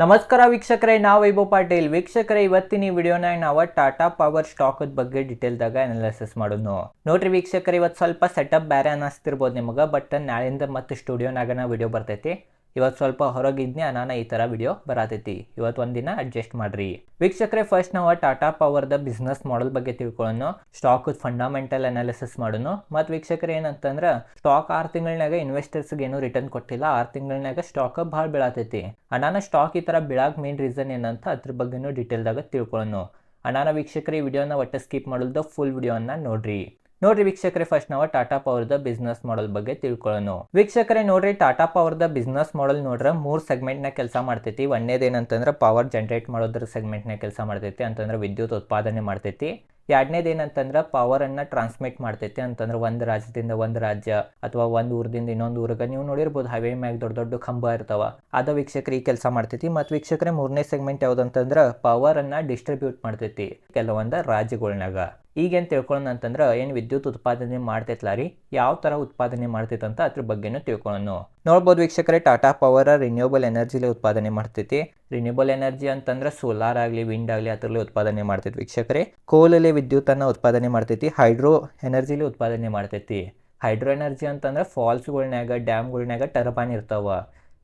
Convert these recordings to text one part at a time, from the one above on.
ನಮಸ್ಕಾರ ವೀಕ್ಷಕರೇ, ನಾವು ವೈಭವ್ ಪಾಟೀಲ್. ವೀಕ್ಷಕರೇ, ಇವತ್ತಿನ ಈ ವಿಡಿಯೋನ ನಾವು ಟಾಟಾ ಪವರ್ ಸ್ಟಾಕ್ ಬಗ್ಗೆ ಡೀಟೇಲ್ದಾಗ ಅನಾಲಿಸಿಸ್ ಮಾಡೋದು ನೋಡ್ರಿ ವೀಕ್ಷಕರೇ, ಇವತ್ತು ಸ್ವಲ್ಪ ಸೆಟಪ್ ಬೇರೆ ಅನ್ನಿಸ್ತಿರ್ಬೋದು ನಿಮಗೆ ಬಟ್ ನಾಳೆಯಿಂದ ಮತ್ತೆ ಸ್ಟುಡಿಯೋನಾಗ ನಾವು ವಿಡಿಯೋ ಬರ್ತೈತಿ. ಇವತ್ತು ಸ್ವಲ್ಪ ಹೊರಗಿದ್ನೆ ನಾನು ಈ ಥರ ವಿಡಿಯೋ ಬರತೈತಿ. ಇವತ್ತು ಒಂದಿನ ಅಡ್ಜಸ್ಟ್ ಮಾಡ್ರಿ. ವೀಕ್ಷಕರೇ ಫಸ್ಟ್ ನಾವು ಟಾಟಾ ಪವರ್ದ ಬಿಸ್ನೆಸ್ ಮಾಡೆಲ್ ಬಗ್ಗೆ ತಿಳ್ಕೊಳ್ಳೋಣ ಸ್ಟಾಕ್ ಫಂಡಮೆಂಟಲ್ ಅನಾಲಿಸಿಸ್ ಮಾಡೋಣ ಮತ್ತು ವೀಕ್ಷಕರು, ಏನಂತಂದ್ರೆ ಸ್ಟಾಕ್ ಆರು ತಿಂಗಳನಾಗ ಇನ್ವೆಸ್ಟರ್ಸ್ಗೆ ಏನು ರಿಟರ್ನ್ ಕೊಟ್ಟಿಲ್ಲ. ಆರು ತಿಂಗಳನಾಗ ಸ್ಟಾಕ್ ಭಾಳ ಬೀಳತೈತಿ. ಅನಾನ ಸ್ಟಾಕ್ ಈ ಥರ ಬೀಳಾಕ್ ಮೇನ್ ರೀಸನ್ ಏನಂತ ಅದ್ರ ಬಗ್ಗೆನೂ ಡೀಟೇಲ್ದಾಗ ತಿಳ್ಕೊಳ್ಳೋಣ ಅನಾನ ವೀಕ್ಷಕರು, ಈ ವಿಡಿಯೋನ ಒಟ್ಟು ಸ್ಕಿಪ್ ಮಾಡೋದು ಫುಲ್ ವಿಡಿಯೋನ ನೋಡ್ರಿ. ನೋಡ್ರಿ ವೀಕ್ಷಕರೇ ಫಸ್ಟ್ ನಾವು ಟಾಟಾ ಪವರ್ದ ಬಿಸ್ನೆಸ್ ಮಾಡೆಲ್ ಬಗ್ಗೆ ತಿಳ್ಕೊಳ್ಳೋಣ ವೀಕ್ಷಕರೇ, ನೋಡ್ರಿ ಟಾಟಾ ಪವರ್ದ ಬಿಸ್ನೆಸ್ ಮಾಡೆಲ್ ನೋಡ್ರೆ ಮೂರು ನ ಕೆಲಸ ಮಾಡ್ತೈತಿ. ಒಂದೇದೇನಂತಂದ್ರೆ ಪವರ್ ಜನರೇಟ್ ಮಾಡೋದ್ರ ಸೆಗ್ಮೆಂಟ್ನ ಕೆಲಸ ಮಾಡ್ತೈತಿ, ಅಂತಂದ್ರೆ ವಿದ್ಯುತ್ ಉತ್ಪಾದನೆ ಮಾಡ್ತೈತಿ. ಎರಡನೇದು ಏನಂತಂದ್ರೆ ಪವರನ್ನು ಟ್ರಾನ್ಸ್ಮಿಟ್ ಮಾಡ್ತೈತಿ, ಅಂತಂದ್ರೆ ಒಂದು ರಾಜ್ಯದಿಂದ ಒಂದು ರಾಜ್ಯ ಅಥವಾ ಒಂದು ಊರದಿಂದ ಇನ್ನೊಂದು ಊರಿಗೆ. ನೀವು ನೋಡಿರ್ಬೋದು ಹೈವೇ ಮ್ಯಾಗ ದೊಡ್ಡ ದೊಡ್ಡ ಕಂಬ ಇರ್ತಾವ. ಅದ ವೀಕ್ಷಕರು ಈ ಕೆಲಸ ಮಾಡ್ತೈತಿ. ಮತ್ತು ವೀಕ್ಷಕರೇ ಮೂರನೇ ಸೆಗ್ಮೆಂಟ್ ಯಾವ್ದಂತಂದ್ರೆ ಪವರನ್ನು ಡಿಸ್ಟ್ರಿಬ್ಯೂಟ್ ಮಾಡ್ತೈತಿ. ಕೆಲವೊಂದು ರಾಜ್ಯಗಳ್ನಾಗ ಈಗೇನು ತಿಳ್ಕೊಳ್ಳೋಣ ಅಂತಂದ್ರೆ ಏನು ವಿದ್ಯುತ್ ಉತ್ಪಾದನೆ ಮಾಡ್ತೈತಲ್ಲ ರೀ? ಯಾವ ಥರ ಉತ್ಪಾದನೆ ಮಾಡ್ತೈತೆ ಅಂತ ಅದ್ರ ಬಗ್ಗೆನೂ ತಿಳ್ಕೊಳ್ಳೋಣ ನೋಡ್ಬೋದು ವೀಕ್ಷಕರೇ, ಟಾಟಾ ಪವರ್ ರಿನ್ಯೂಬಲ್ ಎನರ್ಜಿಲಿ ಉತ್ಪಾದನೆ ಮಾಡ್ತೈತಿ ರಿನ್ಯೂಬಲ್ ಎನರ್ಜಿ ಅಂತಂದ್ರೆ ಸೋಲಾರ್ ಆಗಲಿ, ವಿಂಡ್ ಆಗಲಿ ಅದರಲ್ಲಿ ಉತ್ಪಾದನೆ ಮಾಡ್ತೈತಿ ವೀಕ್ಷಕರೇ. ಕೋಲಲ್ಲಿ ವಿದ್ಯುತ್ತನ್ನು ಉತ್ಪಾದನೆ ಮಾಡ್ತೈತಿ ಹೈಡ್ರೋ ಎನರ್ಜಿಲಿ ಉತ್ಪಾದನೆ ಮಾಡ್ತೈತಿ ಹೈಡ್ರೋ ಎನರ್ಜಿ ಅಂತಂದ್ರೆ ಫಾಲ್ಸ್ಗಳ್ನ್ಯಾಗ, ಡ್ಯಾಮ್ಗಳ್ನ್ಯಾಗ ಟರ್ಬೈನ್ ಇರ್ತಾವ.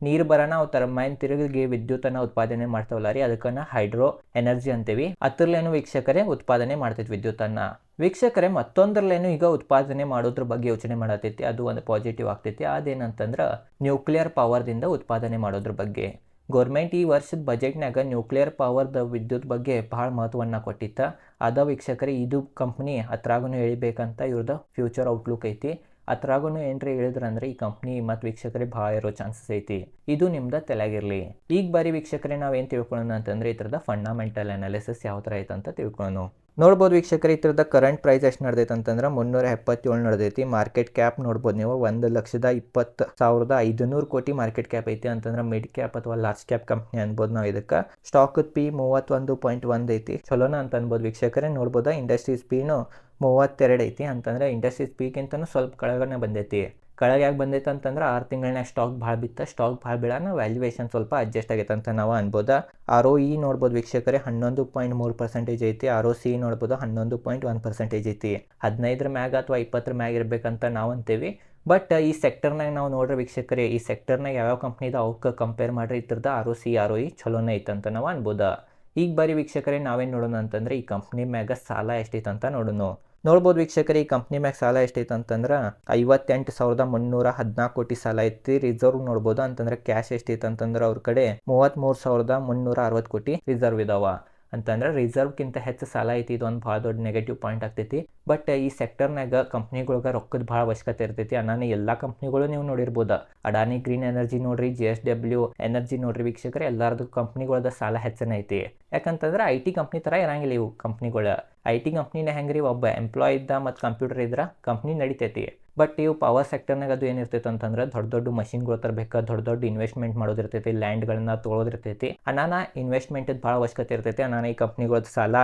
ನೀರು ಬರೋಣ ಅವು ಟರ್ಬೈನ್ ತಿರುಗಿಗೆ ವಿದ್ಯುತ್ತನ್ನು ಉತ್ಪಾದನೆ ಮಾಡ್ತಾವಲ್ಲ ರೀ, ಅದಕ್ಕನ್ನ ಹೈಡ್ರೋ ಎನರ್ಜಿ ಅಂತೀವಿ. ಅದ್ರಲ್ಲೇನು ವೀಕ್ಷಕರೇ ಉತ್ಪಾದನೆ ಮಾಡ್ತೈತಿ ವಿದ್ಯುತ್ತನ್ನ. ವೀಕ್ಷಕರೇ ಮತ್ತೊಂದ್ರಲ್ಲೇನು ಈಗ ಉತ್ಪಾದನೆ ಮಾಡೋದ್ರ ಬಗ್ಗೆ ಯೋಚನೆ ಮಾಡತೈತಿ, ಅದು ಒಂದು ಪಾಸಿಟಿವ್ ಆಗ್ತೈತಿ. ಅದೇನಂತಂದ್ರೆ ನ್ಯೂಕ್ಲಿಯರ್ ಪವರ್ದಿಂದ ಉತ್ಪಾದನೆ ಮಾಡೋದ್ರ ಬಗ್ಗೆ. ಗೌರ್ಮೆಂಟ್ ಈ ವರ್ಷದ ಬಜೆಟ್ನಾಗ ನ್ಯೂಕ್ಲಿಯರ್ ಪವರ್ದ ವಿದ್ಯುತ್ ಬಗ್ಗೆ ಭಾಳ ಮಹತ್ವವನ್ನು ಕೊಟ್ಟಿತ್ತ. ಅದ ವೀಕ್ಷಕರೇ, ಇದು ಕಂಪ್ನಿ ಹತ್ರಾಗೂ ಹೇಳಿಬೇಕಂತ ಇವ್ರದ್ದು ಫ್ಯೂಚರ್ ಔಟ್ಲುಕ್ ಐತಿ. ಅದ್ರಾಗೂ ಏನ್ರಿ ಹೇಳಿದ್ರಂದ್ರೆ ಈ ಕಂಪ್ನಿ ಮತ್ತು ವೀಕ್ಷಕರಿಗೆ ಭಾಳ ಇರೋ ಚಾನ್ಸಸ್ ಐತಿ. ಇದು ನಿಮ್ದು ತಲೆಗಿರಲಿ. ಈಗ ಬಾರಿ ವೀಕ್ಷಕರೇ ನಾವೇನು ತಿಳ್ಕೊಳ್ಳೋಣ ಅಂತಂದ್ರೆ ಈ ಥರದ ಫಂಡಮೆಂಟಲ್ ಅನಾಲಿಸಿಸ್ ಯಾವ ಥರ ಐತೆ ಅಂತ ತಿಳ್ಕೊಳ್ಳೋಣ ನೋಡ್ಬೋದು ವೀಕ್ಷಕರ ಈ ಥರದ ಕರೆಂಟ್ ಪ್ರೈಸ್ ಎಷ್ಟು ನಡೆದೈತೆ ಅಂತಂದ್ರೆ ಮುನ್ನೂರ ಎಪ್ಪತ್ತೇಳು ನಡೆದೈತಿ. ಮಾರ್ಕೆಟ್ ಕ್ಯಾಪ್ ನೋಡ್ಬೋದು ನೀವು ಒಂದು ಲಕ್ಷದ ಇಪ್ಪತ್ತು ಸಾವಿರದ ಐದುನೂರು ಕೋಟಿ ಮಾರ್ಕೆಟ್ ಕ್ಯಾಪ್ ಐತಿ ಅಂತಂದ್ರೆ ಮಿಡ್ ಕ್ಯಾಪ್ ಅಥವಾ ಲಾರ್ಜ್ ಕ್ಯಾಪ್ ಕಂಪ್ನಿ ಅನ್ಬೋದು ನಾವು ಇದಕ್ಕೆ. ಸ್ಟಾಕ್ ಪಿ ಮೂವತ್ತೊಂದು ಪಾಯಿಂಟ್ ಒಂದು ಐತಿ. ಚಲೋನ ಅಂತ ಅನ್ಬೋದು ವೀಕ್ಷಕರೇ. ನೋಡ್ಬೋದಾ ಇಂಡಸ್ಟ್ರೀಸ್ ಪಿನು ಮೂವತ್ತೆರಡು ಐತಿ ಅಂತಂದ್ರೆ ಇಂಡಸ್ಟ್ರೀಸ್ ಪೀಕಿಂತನೂ ಸ್ವಲ್ಪ ಕೆಳಗನೆ ಬಂದೈತಿ. ಕೆಳಗೆ ಯಾಕೆ ಬಂದೈತೆ ಅಂತಂದ್ರೆ ಆರು ತಿಂಗಳನ್ಯಾಗ ಸ್ಟಾಕ್ ಭಾಳ ಬಿತ್ತ ಸ್ಟಾಕ್ ಭಾಳ ಬೀಳಾನ ವ್ಯಾಲ್ಯೂಯೇಷನ್ ಸ್ವಲ್ಪ ಅಡ್ಜಸ್ಟ್ ಆಗೈತೆ ಅಂತ ನಾವು ಅನ್ಬೋದು. ಆರ್ ಒ ಇ ನೋಡ್ಬೋದು ವೀಕ್ಷಕರೇ ಹನ್ನೊಂದು ಪಾಯಿಂಟ್ ಮೂರು ಪರ್ಸೆಂಟೇಜ್ ಐತಿ ಆರ್ ಒ ಸಿ ನೋಡ್ಬೋದು ಹನ್ನೊಂದು ಪಾಯಿಂಟ್ ಒನ್ ಪರ್ಸೆಂಟೇಜ್ ಐತಿ. ಹದಿನೈದರ ಮ್ಯಾಗ ಅಥವಾ ಇಪ್ಪತ್ತರ ಮ್ಯಾಗ ಇರಬೇಕಂತ ನಾವು ಅಂತೀವಿ. ಬಟ್ ಈ ಸೆಕ್ಟರ್ನಾಗ ನಾವು ನೋಡ್ರಿ ವೀಕ್ಷಕರೇ, ಈ ಸೆಕ್ಟರ್ನಾಗ ಯಾವ್ಯಾವ ಕಂಪ್ನಿದ ಅವಕ್ಕೆ ಕಂಪೇರ್ ಮಾಡ್ರಿ ಇದ್ರದ್ದು R O C R O E ಚಲೋನೇ ಐತಂತ ನಾವು ಅನ್ಬೋದು. ಈಗ ಬರೀ ವೀಕ್ಷಕರೇ ನಾವೇನು ನೋಡೋಣ ಅಂತಂದ್ರೆ ಈ ಕಂಪ್ನಿ ಮ್ಯಾಗ ಸಾಲ ಎಷ್ಟೈತೆ ಅಂತ ನೋಡೋಣ. ನೋಡ್ಬೋದು ವೀಕ್ಷಕರಿ, ಈ ಕಂಪ್ನಿ ಮ್ಯಾಗ ಸಾಲ ಎಷ್ಟೈತೆ ಅಂತಂದ್ರೆ ಐವತ್ತೆಂಟು ಸಾವಿರದ ಮುನ್ನೂರ ಹದಿನಾಲ್ಕು ಕೋಟಿ ಸಾಲ ಐತಿ. ರಿಸರ್ವ್ ನೋಡ್ಬೋದು ಅಂತಂದ್ರೆ ಕ್ಯಾಶ್ ಎಷ್ಟೈತೆ ಅಂತಂದ್ರೆ ಅವ್ರ ಕಡೆ ಮೂವತ್ತ್ಮೂರು ಸಾವಿರದ ಮುನ್ನೂರ ಅರವತ್ತು ಕೋಟಿ ರಿಸರ್ವ್ ಇದಾವ. ಅಂತಂದ್ರೆ ರಿಸರ್ವ್ಗಿಂತ ಹೆಚ್ಚು ಸಾಲ ಐತಿ. ಇದೊಂದು ಭಾಳ ದೊಡ್ಡ ನೆಗೆಟಿವ್ ಪಾಯಿಂಟ್ ಆಗ್ತೈತಿ. ಬಟ್ ಈ ಸೆಕ್ಟರ್ನಾಗ ಕಂಪ್ನಿಗಳಿಗೆ ರೊಕ್ಕದ ಭಾಳ ಅವಶ್ಯಕತೆ ಇರ್ತೈತಿ. ಅನ್ನ ಎಲ್ಲ ಕಂಪ್ನಿಗಳು ನೀವು ನೋಡಿರ್ಬೋದು. ಅಡಾನಿ ಗ್ರೀನ್ ಎನರ್ಜಿ ನೋಡ್ರಿ ಜಿ ಎಸ್ ಡಬ್ಲ್ಯೂ ಎನರ್ಜಿ ನೋಡ್ರಿ ವೀಕ್ಷಕರೇ, ಎಲ್ಲರದು ಕಂಪ್ನಿಗಳದ ಸಾಲ ಹೆಚ್ಚನ ಐತಿ. ಯಾಕಂತಂದ್ರೆ ಐ ಟಿ ಕಂಪ್ನಿ ಥರ ಇರಂಗಿಲ್ಲ ಇವು ಕಂಪ್ನಿಗಳು ಐ ಟಿ ಕಂಪ್ನಿನ ಹೆಂಗ್ರಿ? ಒಬ್ಬ ಎಂಪ್ಲಾಯ್ ಇದ್ದ ಮತ್ತು ಕಂಪ್ಯೂಟರ್ ಇದ್ರೆ ಕಂಪ್ನಿ ನಡಿತೈತಿ. ಬಟ್ ಇವು ಪವರ್ ಸೆಕ್ಟರ್ನಾಗ ಅದು ಏನಿರ್ತೈತೆ ಅಂತಂದ್ರೆ ದೊಡ್ಡ ದೊಡ್ಡ ಮಷಿನ್ಗಳು ತರಬೇಕು, ದೊಡ್ಡ ದೊಡ್ಡ ಇನ್ವೆಸ್ಟ್ಮೆಂಟ್ ಮಾಡೋದಿರ್ತೈತಿ ಲ್ಯಾಂಡ್ಗಳನ್ನ ತೊಗೊಳೋದಿರ್ತೈತಿ. ಅನಾನ ಇನ್ವೆಸ್ಟ್ಮೆಂಟ್ ಭಾಳ ಅವಶ್ಯಕತೆ ಇರ್ತೈತಿ. ಅನಾನ ಈ ಕಂಪ್ನಿಗಳದ್ದು ಸಾಲ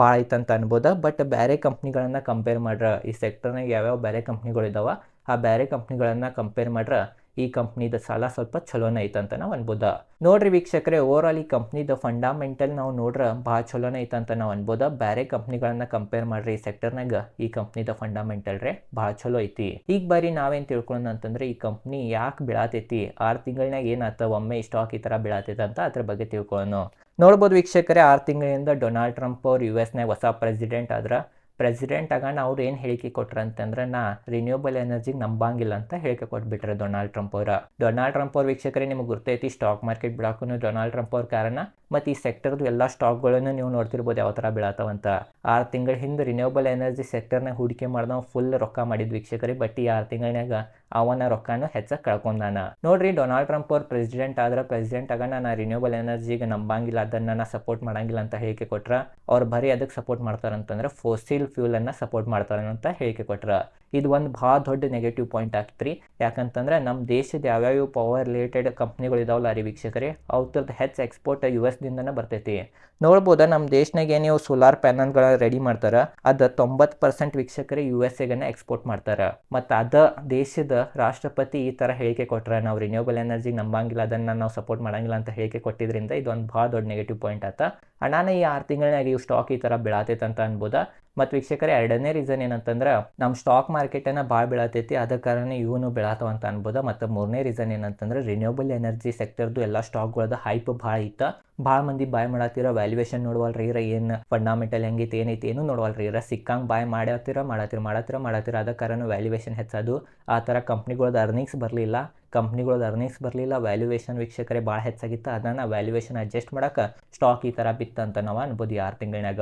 ಭಾಳ ಐತಂತ ಅನ್ಬೋದ. ಬಟ್ ಬೇರೆ ಕಂಪ್ನಿಗಳನ್ನ ಕಂಪೇರ್ ಮಾಡ್ರೆ, ಈ ಸೆಕ್ಟರ್ನಾಗ ಯಾವ್ಯಾವ ಬೇರೆ ಕಂಪ್ನಿಗಳು ಇದಾವ, ಆ ಬೇರೆ ಕಂಪ್ನಿಗಳನ್ನ ಕಂಪೇರ್ ಮಾಡ್ರ ಈ ಕಂಪ್ನಿದ ಸಾಲ ಸ್ವಲ್ಪ ಚಲೋನೇ ಐತಂತ ನಾವು ಅನ್ಬೋದ. ನೋಡ್ರಿ ವೀಕ್ಷಕರೇ ಓವರ್ ಆಲ್ ಈ ಕಂಪ್ನಿದ ಫಂಡಾಮೆಂಟಲ್ ನಾವು ನೋಡ್ರ ಭಾಳ ಚಲೋನೇ ಐತಂತ ನಾವು ಅನ್ಬೋದ. ಬೇರೆ ಕಂಪ್ನಿಗಳನ್ನ ಕಂಪೇರ್ ಮಾಡ್ರಿ ಈ ಸೆಕ್ಟರ್ನಾಗ ಈ ಕಂಪ್ನಿದ ಫಂಡಾಮೆಂಟಲ್ ರೇ ಭಾಳ ಚಲೋ ಐತಿ. ಈಗ ಬಾರಿ ನಾವೇನ್ ತಿಳ್ಕೊಳೋಣ ಅಂತಂದ್ರೆ, ಈ ಕಂಪ್ನಿ ಯಾಕೆ ಬೀಳತೈತಿ? ಆರು ತಿಂಗಳನ್ಯಾಗ ಏನಾಗ್ತಾವ ಒಮ್ಮೆ ಸ್ಟಾಕ್ ಈ ತರ ಬೀಳತೈತೆ ಅಂತ ಅದ್ರ ಬಗ್ಗೆ ತಿಳ್ಕೊಳ್ಳೋಣ ನೋಡ್ಬೋದು ವೀಕ್ಷಕರೇ, ಆರು ತಿಂಗಳಿಂದ ಡೊನಾಲ್ಡ್ ಟ್ರಂಪ್ ಅವ್ರು ಯು ಎಸ್ನಾಗ ಹೊಸ ಪ್ರೆಸಿಡೆಂಟ್ ಆದ್ರೆ ಪ್ರೆಸಿಡೆಂಟ್ ಆಗೋಣ ಅವ್ರು ಏನು ಹೇಳಿಕೆ ಕೊಟ್ರು ಅಂತಂದ್ರೆ, ನಾ ರಿನ್ಯೂಬಲ್ ಎನರ್ಜಿಗೆ ನಂಬಂಗಿಲ್ಲ ಅಂತ ಹೇಳಿಕೆ ಕೊಟ್ಬಿಟ್ರೆ ಡೊನಾಲ್ಡ್ ಟ್ರಂಪ್ ಅವರ. ಡೊನಾಲ್ಡ್ ಟ್ರಂಪ್ ಅವ್ರ ವೀಕ್ಷಕರೇ, ನಿಮಗೆ ಗೊತ್ತೈತಿ ಸ್ಟಾಕ್ ಮಾರ್ಕೆಟ್ ಬಿಡಾಕು ಡೊನಾಲ್ಡ್ ಟ್ರಂಪ್ ಅವ್ರ ಕಾರಣ ಮತ್ತು ಈ ಸೆಕ್ಟರ್ದು ಎಲ್ಲ ಸ್ಟಾಕ್ಗಳನ್ನು ನೀವು ನೋಡ್ತಿರ್ಬೋದು ಯಾವ ಥರ ಬೀಳತ್ತಾವಂತ ಆರು ತಿಂಗಳ ಹಿಂದೆ ರಿನ್ಯೂಬಲ್ ಎನರ್ಜಿ ಸೆಕ್ಟರ್ನಾಗ ಹೂಡಿಕೆ ನಾವು ಫುಲ್ ರೊಕ್ಕ ಮಾಡಿದ್ ವೀಕ್ಷಕರಿ ಬಟ್ ಈ ಆರು ತಿಂಗಳನ್ಯಾಗ ಅವನ ರೊಕ್ಕನ ಹೆಚ್ಚ ಕಳ್ಕೊಂಡಾನ. ನೋಡ್ರಿ ಡೊನಾಲ್ಡ್ ಟ್ರಂಪ್ ಅವ್ರ ಪ್ರೆಸಿಡೆಂಟ್ ಆದ್ರೆ ಪ್ರೆಸಿಡೆಂಟ್ ಆಗ ನಾನು ರಿನ್ಯೂಬಲ್ ಎನರ್ಜಿಗೆ ನಂಬಂಗಿಲ್ಲ, ಅದನ್ನ ನಾನು ಸಪೋರ್ಟ್ ಮಾಡಂಗಿಲ್ಲ ಅಂತ ಹೇಳಿಕೆ ಕೊಟ್ರ, ಅವ್ರು ಬರೀ ಅದಕ್ಕೆ ಸಪೋರ್ಟ್ ಮಾಡ್ತಾರಂತಂದ್ರೆ ಫೋಸಿಲ್ ಫ್ಯೂಲ್ ಅನ್ನ ಸಪೋರ್ಟ್ ಮಾಡ್ತಾರೆ ಅಂತ ಹೇಳಿಕೆ ಕೊಟ್ರ. ಇದು ಒಂದು ಭಾಳ ದೊಡ್ಡ ನೆಗೆಟಿವ್ ಪಾಯಿಂಟ್ ಆಗ್ತ್ರಿ. ಯಾಕಂತಂದ್ರೆ ನಮ್ಮ ದೇಶದ ಯಾವ್ಯಾವ ಪವರ್ ರಿಲೇಟೆಡ್ ಕಂಪ್ನಿಗಳು ಇದಾವಲ್ಲ ರೀ ವೀಕ್ಷಕರೇ ಅವ್ರದ್ದು ಹೆಚ್ಚು ಎಕ್ಸ್ಪೋರ್ಟ್ ಯು ಎಸ್ ದಿಂದನೇ ಬರ್ತೈತಿ. ನೋಡ್ಬೋದ ನಮ್ಮ ದೇಶನಾಗ ಏನು ಸೋಲಾರ್ ಪ್ಯಾನಲ್ಗಳ ರೆಡಿ ಮಾಡ್ತಾರ, ಅದು ತೊಂಬತ್ತು ಪರ್ಸೆಂಟ್ ವೀಕ್ಷಕರೇ ಯು ಎಸ್ ಎಗನ್ನ ಎಕ್ಸ್ಪೋರ್ಟ್ ಮಾಡ್ತಾರ. ಮತ್ತು ಅದ ದೇಶದ ರಾಷ್ಟ್ರಪತಿ ಈ ಥರ ಹೇಳಿಕೆ ಕೊಟ್ರ, ನಾವು ರಿನ್ಯೂಬಲ್ ಎನರ್ಜಿ ನಂಬಂಗಿಲ್ಲ, ಅದನ್ನು ನಾವು ಸಪೋರ್ಟ್ ಮಾಡಂಗಿಲ್ಲ ಅಂತ ಹೇಳಿಕೆ ಕೊಟ್ಟಿದ್ರಿಂದ ಇದೊಂದು ಭಾಳ ದೊಡ್ಡ ನೆಗೆಟಿವ್ ಪಾಯಿಂಟ್ ಆತ. ಅಣ್ಣಾನ ಈ ಆರು ತಿಂಗಳಾಗ ಇವು ಸ್ಟಾಕ್ ಈ ಥರ ಬೀಳತೈತೆ ಅಂತ ಅನ್ಬೋದಾ. ಮತ್ತು ವೀಕ್ಷಕರ, ಎರಡನೇ ರೀಸನ್ ಏನಂತಂದ್ರೆ ನಮ್ಮ ಸ್ಟಾಕ್ ಮಾರ್ಕೆಟನ್ನು ಭಾಳ ಬೀಳತೈತಿ, ಅದ ಕಾರಣ ಇವನು ಬೀಳತಾವ ಅಂತ ಅನ್ಬೋದ. ಮತ್ತು ಮೂರನೇ ರೀಸನ್ ಏನಂತಂದ್ರೆ ರಿನ್ಯೂಬಲ್ ಎನರ್ಜಿ ಸೆಕ್ಟರ್ದು ಎಲ್ಲ ಸ್ಟಾಕ್ಗಳದ ಹೈಪ್ ಭಾಳ ಇತ್ತ. ಭಾಳ ಮಂದಿ ಬಾಯ್ ಮಾಡತ್ತೀರ ವ್ಯಾಲ್ಯೂಯೇಷನ್ ನೋಡುವಲ್ರಿ ಇರ ಏನು ಫಂಡಾಮೆಂಟಲ್ ಹೆಂಗೈತಿ, ಏನೈತಿ ಏನು ನೋಡುವಲ್ರಿ ಇರ ಸಿಕ್ಕಂಗೆ ಬಾಯ್ ಮಾಡತ್ತಿರ ಮಾಡತ್ತಿರ ಮಾಡತ್ತಿರ ಮಾಡತ್ತೀರ ಅದ ಕಾರಣ ವ್ಯಾಲ್ಯೂಯೇಷನ್ ಹೆಚ್ಚೋದು. ಆ ಥರ ಕಂಪ್ನಿಗಳದ್ದು ಅರ್ನಿಂಗ್ಸ್ ಬರಲಿಲ್ಲ. ಕಂಪ್ನಿಗಳದ್ದು ಅರ್ನಿಂಗ್ಸ್ ಬರಲಿಲ್ಲ. ವ್ಯಾಲ್ಯೂಯೇಷನ್ ವೀಕ್ಷಕರೇ ಭಾಳ ಹೆಚ್ಚಾಗಿತ್ತು. ಅದನ್ನು ವ್ಯಾಲ್ಯೂಯೇಷನ್ ಅಡ್ಜಸ್ಟ್ ಮಾಡೋಕೆ ಸ್ಟಾಕ್ ಈ ಥರ ಬಿತ್ತಂತ ನಾವು ಅನ್ಬೋದು ಆರು ತಿಂಗಳಾಗ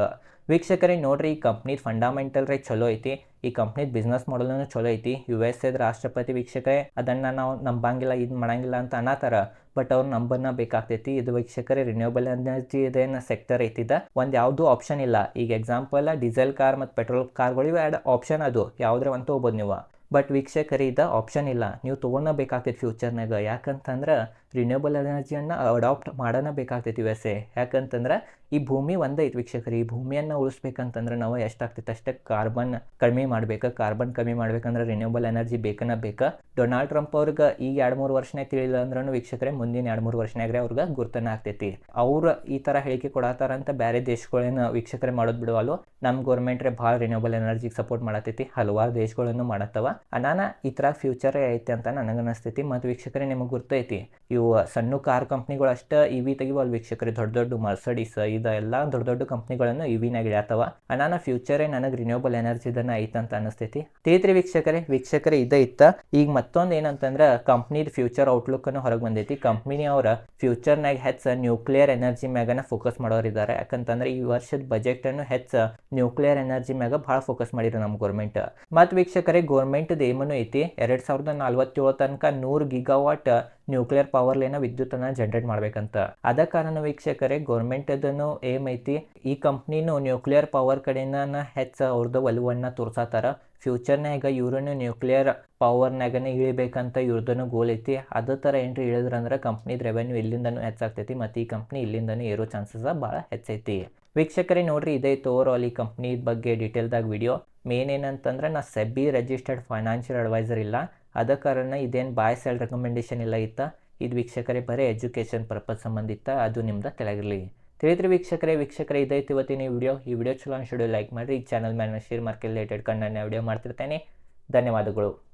ವೀಕ್ಷಕರೇ, ನೋಡ್ರಿ, ಈ ಕಂಪ್ನಿದ ಫಂಡಾಮೆಂಟಲ್ ರೇ ಚಲೋ ಐತಿ. ಈ ಕಂಪ್ನಿದ ಬಿಸ್ನೆಸ್ ಮಾಡಲ್ನು ಚಲೋ ಐತಿ. ಯು ಎಸ್ ಎದ ರಾಷ್ಟ್ರಪತಿ ವೀಕ್ಷಕರೇ, ಅದನ್ನು ನಾವು ನಂಬಂಗಿಲ್ಲ, ಇದು ಮಾಡಂಗಿಲ್ಲ ಅಂತ ಅನ್ನತಾರ. ಬಟ್ ಅವ್ರು ನಂಬನ್ನ ಬೇಕಾಗ್ತೈತಿ. ಇದು ವೀಕ್ಷಕರೇ ರಿನ್ಯೂಬಲ್ ಎನರ್ಜಿ ಇದೇನು ಸೆಕ್ಟರ್ ಐತಿದ. ಒಂದು ಯಾವುದು ಆಪ್ಷನ್ ಇಲ್ಲ. ಈಗ ಎಕ್ಸಾಂಪಲ್ ಡೀಸೆಲ್ ಕಾರ್ ಮತ್ತು ಪೆಟ್ರೋಲ್ ಕಾರ್ಗಳು ಇವು ಎರಡು ಆಪ್ಷನ್ ಅದು. ಯಾವುದ್ರ ಒಂದು ತೊಗೋಬೋದು ನೀವು. ಬಟ್ ವೀಕ್ಷಕರಿ, ಇದು ಆಪ್ಷನ್ ಇಲ್ಲ. ನೀವು ತೊಗೊಳಬೇಕಾಗ್ತೈತಿ ಫ್ಯೂಚರ್ನಾಗ ಯಾಕಂತಂದ್ರೆ ರಿನ್ಯೂಬಲ್ ಎನರ್ಜಿಯನ್ನು ಅಡಾಪ್ಟ್ ಮಾಡೋಣ ಬೇಕಾಗ್ತೈತಿ ಯು ಎಸ್ ಎ ಯಾಕಂತಂದ್ರೆ ಈ ಭೂಮಿ ಒಂದೇ ಐತಿ ವೀಕ್ಷಕರು. ಈ ಭೂಮಿಯನ್ನು ಉಳಿಸ್ಬೇಕಂತಂದ್ರೆ ನಾವು ಎಷ್ಟಾಗ್ತೈತೆ? ಅಷ್ಟೇ ಕಾರ್ಬನ್ ಕಡಿಮೆ ಮಾಡ್ಬೇಕು. ಕಾರ್ಬನ್ ಕಮ್ಮಿ ಮಾಡ್ಬೇಕಂದ್ರೆ ರಿನ್ಯೂಬಲ್ ಎನರ್ಜಿ ಬೇಕನ್ನ ಬೇಕಾ. ಡೊನಾಲ್ಡ್ ಟ್ರಂಪ್ ಅವ್ರಿಗೆ ಈಗ ಎರಡು ಮೂರು ವರ್ಷನಾಗ ತಿಳಿಲ್ಲ ಅಂದ್ರೂ ವೀಕ್ಷಕರೇ, ಮುಂದಿನ ಎರಡು ಮೂರು ವರ್ಷನಾಗ್ರೆ ಅವ್ರಿಗೆ ಗುರ್ತನ ಆಗ್ತೈತಿ. ಅವ್ರು ಈ ಥರ ಹೇಳಿಕೆ ಕೊಡತ್ತಾರಂತ ಬೇರೆ ದೇಶಗಳೇನು ವೀಕ್ಷಕರೇ ಮಾಡೋದು ಬಿಡುವಲ್ಲು ನಮ್ಮ ಗೌರ್ಮೆಂಟ್ರೆ ಭಾಳ ರಿನ್ಯೂಬಲ್ ಎನರ್ಜಿಗೆ ಸಪೋರ್ಟ್ ಮಾಡತೈತಿ. ಹಲವಾರು ದೇಶಗಳನ್ನು ಮಾಡತ್ತವ. ಅನಾನ ಈ ಥರ ಫ್ಯೂಚರೇ ಐತೆ ಅಂತ ನನಗೆ ಅನಿಸ್ತೈತಿ ಮತ್ತು ವೀಕ್ಷಕರೇ, ನಿಮಗೆ ಗುರ್ತೈತಿ. ಇವು ಸಣ್ಣ ಕಾರ್ ಕಂಪ್ನಿಗಳು ಅಷ್ಟೇ ಇ ವಿ ತೆಗಿವಲ್ ವೀಕ್ಷಕರಿ, ದೊಡ್ಡ ದೊಡ್ಡ ಮರ್ಸಡಿಸ್ ಇದೆಲ್ಲ ದೊಡ್ಡ ದೊಡ್ಡ ಕಂಪ್ನಿಗಳನ್ನು ಇ ವಿನಾಗ ಇಳ್ಯಾತವ. ಅನಾನ ಫ್ಯೂಚರೇ ನನಗೆ ರಿನ್ಯೂಬಲ್ ಎನರ್ಜಿದನ್ನ ಐತೆ ಅಂತ ಅನಿಸ್ತೈತಿ ತೇತ್ರಿ ವೀಕ್ಷಕರೇ ವೀಕ್ಷಕರೇ, ಇದೇ ಇತ್ತ. ಈಗ ಮತ್ತೊಂದು ಏನಂತಂದ್ರೆ ಕಂಪ್ನಿದ ಫ್ಯೂಚರ್ ಔಟ್ಲುಕ್ ಅನ್ನು ಹೊರಗೆ ಬಂದೈತಿ. ಕಂಪ್ನಿ ಅವರ ಫ್ಯೂಚರ್ನಾಗ ಹೆಚ್ಚ ನ್ಯೂಕ್ಲಿಯರ್ ಎನರ್ಜಿ ಮ್ಯಾಗನ ಫೋಕಸ್ ಮಾಡೋರಿದ್ದಾರೆ ಯಾಕಂತಂದ್ರೆ ಈ ವರ್ಷದ ಬಜೆಟ್ ಅನ್ನು ಹೆಚ್ಚ ನ್ಯೂಕ್ಲಿಯರ್ ಎನರ್ಜಿ ಮ್ಯಾಗ ಭಾಳ ಫೋಕಸ್ ಮಾಡಿದ್ರು ನಮ್ಮ ಗೋರ್ಮೆಂಟ್ ಮತ್ತು ವೀಕ್ಷಕರೇ ಗೌರ್ಮೆಂಟ್ ಏಮನು ಐತಿ. ಎರಡ್ ಸಾವಿರದ ನಲ್ವತ್ತೇಳು ತನಕ ನೂರು ಗಿಗಾವಾಟ್ ನ್ಯೂಕ್ಲಿಯರ್ ಪವರ್ಲೇನ ವಿದ್ಯುತ್ತನ್ನು ಜನರೇಟ್ ಮಾಡ್ಬೇಕಂತ. ಅದ ಕಾರಣ ವೀಕ್ಷಕರೇ ಗೌರ್ಮೆಂಟ್ ಅದನ್ನು ಏಮ್ ಐತಿ, ಈ ಕಂಪ್ನಿನೂ ನ್ಯೂಕ್ಲಿಯರ್ ಪವರ್ ಕಡೆನ ಹೆಚ್ಚು ಅವ್ರದ್ದು ಒಲವನ್ನು ತೋರ್ಸಾತಾರ. ಫ್ಯೂಚರ್ನಾಗ ಇವ್ರನ್ನು ನ್ಯೂಕ್ಲಿಯರ್ ಪವರ್ನಾಗನೇ ಇಳಿಬೇಕಂತ ಇವ್ರದನ್ನು ಗೋಲ್ ಐತಿ. ಅದೇ ಥರ ಏನ್ರಿ ಇಳಿದ್ರಂದ್ರೆ ಕಂಪ್ನಿದ ರೆವೆನ್ಯೂ ಇಲ್ಲಿಂದನೂ ಹೆಚ್ಚಾಗ್ತೈತಿ ಮತ್ತು ಈ ಕಂಪ್ನಿ ಇಲ್ಲಿಂದನೂ ಏರೋ ಚಾನ್ಸಸ್ ಭಾಳ ಹೆಚ್ಚೈತಿ ವೀಕ್ಷಕರೇ, ನೋಡ್ರಿ ಇದೈತೆ ಓವರ್ ಆಲ್ ಈ ಕಂಪ್ನಿ ಬಗ್ಗೆ ಡೀಟೇಲ್ದಾಗ ವಿಡಿಯೋ ಮೇನ್ ಏನಂತಂದ್ರೆ, ನಾ ಸೆಬಿ ರಿಜಿಸ್ಟರ್ಡ್ ಫೈನಾನ್ಷಿಯಲ್ ಅಡ್ವೈಸರ್ ಇಲ್ಲ. ಅದ ಕಾರಣ ಇದೇನು ಬಾಯ್ ಸೆಲ್ ರೆಕಮೆಂಡೇಶನ್ ಇಲ್ಲ ಇತ್ತ. ಇದು ವೀಕ್ಷಕರೇ ಬರೀ ಎಜುಕೇಷನ್ ಪರ್ಪಸ್ ಸಂಬಂಧಿತ, ಅದು ನಿಮ್ದು ತೆಳಗಿರಲಿ ತಿಳಿದ್ರಿ ವೀಕ್ಷಕರೇ ವೀಕ್ಷಕರೇ ಇದೈತಿ ಇವತ್ತಿನ ವಿಡಿಯೋ ಈ ವಿಡಿಯೋ ಚಲೋ ಅನ್ಸಿಡಿಯೋ ಲೈಕ್ ಮಾಡಿರಿ. ಈ ಚಾನಲ್ ಮೇಲೆ ಶೇರ್ ಮಾರ್ಕೆಟ್ ರಿಲೇಟೆಡ್ ಕಂಡನ್ನ ವಿಡಿಯೋ ಮಾಡ್ತಿರ್ತೇನೆ. ಧನ್ಯವಾದಗಳು.